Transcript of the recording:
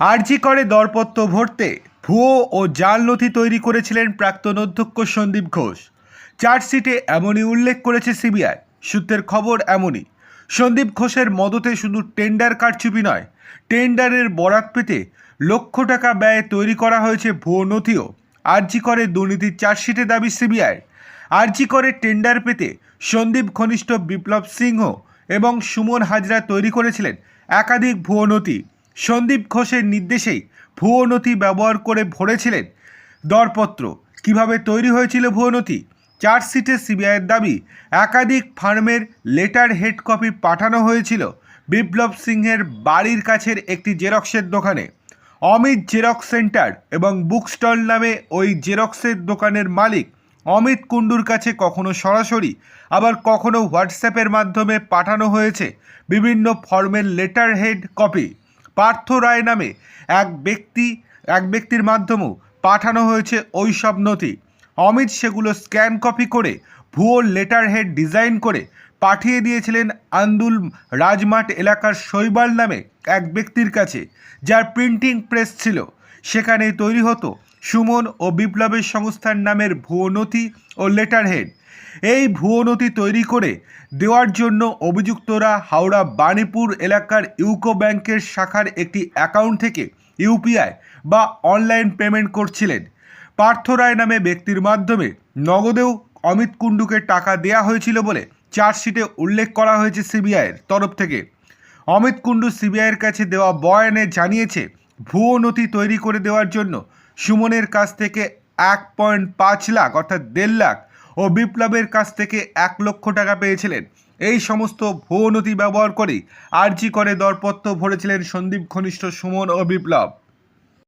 আরজি করে দরপত্র ভরতে ভুয়ো ও জাল নথি তৈরি করেছিলেন প্রাক্তন অধ্যক্ষ সন্দীপ ঘোষ। চার্জশিটে এমনই উল্লেখ করেছে সিবিআই। সূত্রের খবর এমনই। সন্দীপ ঘোষের মদতে শুধু টেন্ডার কারচুপি নয়, টেন্ডারের বরাত পেতে লক্ষ টাকা ব্যয়ে তৈরি করা হয়েছে ভুয়ো নথিও। আরজি করে দুর্নীতির চার্জশিটে দাবি সিবিআই। আরজি করে টেন্ডার পেতে সন্দীপ ঘনিষ্ঠ বিপ্লব সিংহ এবং সুমন হাজরা তৈরি করেছিলেন একাধিক ভুয়ো নথি। সন্দীপ ঘোষের নির্দেশেই ভুয়ো নথি ব্যবহার করে ভরেছিলেন দরপত্র। কীভাবে তৈরি হয়েছিল ভুয়ো নথি? চার্জশিটে সিবিআইয়ের দাবি, একাধিক ফার্মের লেটার হেড কপি পাঠানো হয়েছিল বিপ্লব সিংহের বাড়ির কাছের একটি জেরক্সের দোকানে। অমিত জেরক্স সেন্টার এবং বুক স্টল নামে ওই জেরক্সের দোকানের মালিক অমিত কুণ্ডুর কাছে কখনো সরাসরি, আবার কখনো হোয়াটসঅ্যাপের মাধ্যমে পাঠানো হয়েছে বিভিন্ন ফর্মের letter head copy. Partha Roy নামে এক ব্যক্তি, এক ব্যক্তির মাধ্যমেও পাঠানো হয়েছে ওই সব নথি। অমিত সেগুলো স্ক্যান কপি করে ভুয়ো লেটার হেড ডিজাইন করে পাঠিয়ে দিয়েছিলেন আন্দুল রাজমাঠ এলাকার শৈবাল নামে এক ব্যক্তির কাছে, যার প্রিন্টিং প্রেস ছিল। সেখানে তৈরি হতো সুমন ও বিপ্লবের সংস্থার নামের ভুয়ো নথি ও লেটার হেড এই ভুয়ো নথি তৈরি করে দেওয়ার জন্য অভিযুক্তরা হাওড়া বাণীপুর এলাকার ইউকো ব্যাংকের শাখার একটি অ্যাকাউন্ট থেকে ইউপিআই বা অনলাইন পেমেন্ট করছিলেন। পার্থ রায় নামে ব্যক্তির মাধ্যমে নগদেও অমিত কুণ্ডুকে টাকা দেয়া হয়েছিল বলে চার্জশিটে উল্লেখ করা হয়েছে সিবিআইয়ের তরফ থেকে। অমিত কুণ্ডু সিবিআইয়ের কাছে দেওয়া বয়ানে জানিয়েছে, ভুয়ো নথি তৈরি করে দেওয়ার জন্য সুমনের কাছ থেকে এক পয়েন্ট পাঁচ লাখ, অর্থাৎ দেড় লাখ, ও বিপ্লবের কাছ থেকে এক লক্ষ টাকা পেয়েছিলেন। এই সমস্ত ভুয়ো নথি ব্যবহার করে আর্জি করে দরপত্র ভরেছিলেন সন্দীপ ঘনিষ্ঠ সুমন ও বিপ্লব।